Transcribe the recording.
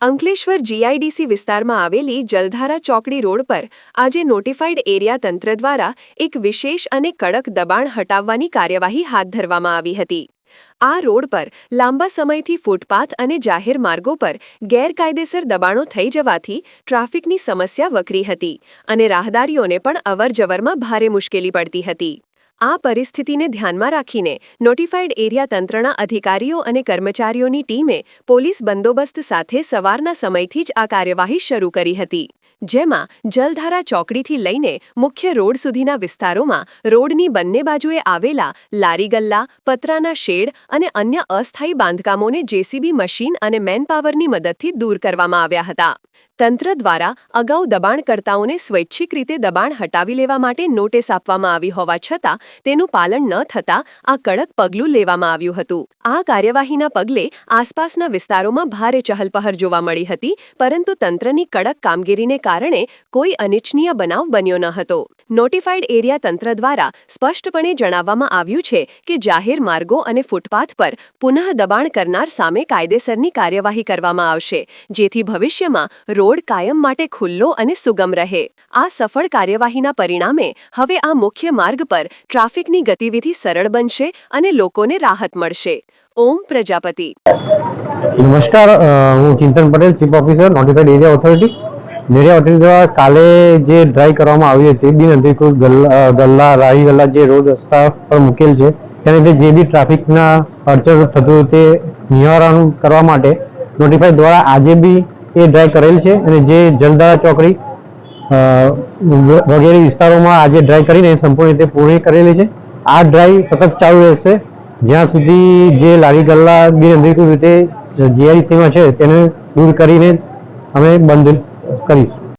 Ankleshwar GIDC વિસ્તારમાં આવેલી જલધારા ચોકડી રોડ પર આજે નોટિફાઈડ એરિયા તંત્ર દ્વારા એક વિશેષ અને કડક દબાણ હટાવવાની કાર્યવાહી હાથ ધરવામાં આવી હતી. આ રોડ પર લાંબા સમયથી ફૂટપાથ અને જાહેર માર્ગો પર ગેરકાયદેસર દબાણો થઈ જવાથી ટ્રાફિકની સમસ્યા વકરી હતી અને રાહદારીઓને પણ અવરજવરમાં ભારે મુશ્કેલી પડતી હતી. આ પરિસ્થિતિને ધ્યાનમાં રાખીને નોટિફાઈડ એરિયા તંત્રના અધિકારીઓ અને કર્મચારીઓની ટીમે પોલીસ બંદોબસ્ત સાથે સવારના સમયથી જ આ કાર્યવાહી શરૂ કરી હતી, જેમાં જલધારા ચોકડીથી લઈને મુખ્ય રોડ સુધીના વિસ્તારોમાં રોડની બંને બાજુએ આવેલા લારી ગલ્લા પતરાના શેડ અને અન્ય અસ્થાયી બાંધકામોને જેસીબી મશીન અને મેનપાવરની મદદથી દૂર કરવામાં આવ્યા હતા. તંત્ર દ્વારા અગાઉ દબાણકર્તાઓને સ્વૈચ્છિક રીતે દબાણ હટાવી લેવા માટે નોટિસ આપવામાં આવી હોવા છતાં તેનું પાલન ન થતાં આ કડક પગલું લેવામાં આવ્યું હતું. આ કાર્યવાહીના પગલે આસપાસના વિસ્તારોમાં ભારે ચહલપહર જોવા મળી હતી, પરંતુ તંત્રની કડક કામગીરીને કારણે કોઈ અનિચ્છનીય બનાવ બન્યો ન હતો. નોટિફાઈડ એરિયા તંત્ર દ્વારા સ્પષ્ટપણે જણાવવામાં આવ્યું છે કે જાહેર માર્ગો અને ફૂટપાથ પર પુનઃ દબાણ કરનાર સામે કાયદેસરની કાર્યવાહી કરવામાં આવશે, જેથી ભવિષ્યમાં રોડ કાયમ માટે ખુલ્લો અને સુગમ રહે. આ સફળ કાર્યવાહીના પરિણામે હવે આ મુખ્ય માર્ગ પર ટ્રાફિકની ગતિવિધિ સરળ બનશે અને લોકોને રાહત મળશે. ઓમ પ્રજાપતિ. નમસ્કાર હું Chintan Patel, chief officer notified area authority. Area hotel દ્વારા કાલે જે ડ્રાય કરવામાં આવી હતી, બિન અધિકૃત ગલ્લા રાહી ગલ્લા જે રોડ રસ્તા પર મૂકેલ છે, તેને લીધે જે બી ટ્રાફિકના અડચણ થતું તે નિવારણ કરવા માટે નોટિફાઈ દ્વારા આજે બી એ ડ્રાય કરેલ છે અને જે જલધારા ચોકડી વગેરે વિસ્તારોમાં આજે ડ્રાય કરીને સંપૂર્ણ રીતે પૂર્ણ કરેલી છે. આ ડ્રાય સતત ચાલુ રહેશે. જ્યાં સુધી જે લારી ગલ્લા બિનઅધિકૃત રીતે જીઆઈસીમાં છે તેને દૂર કરીને અમે બંધ કરીશું.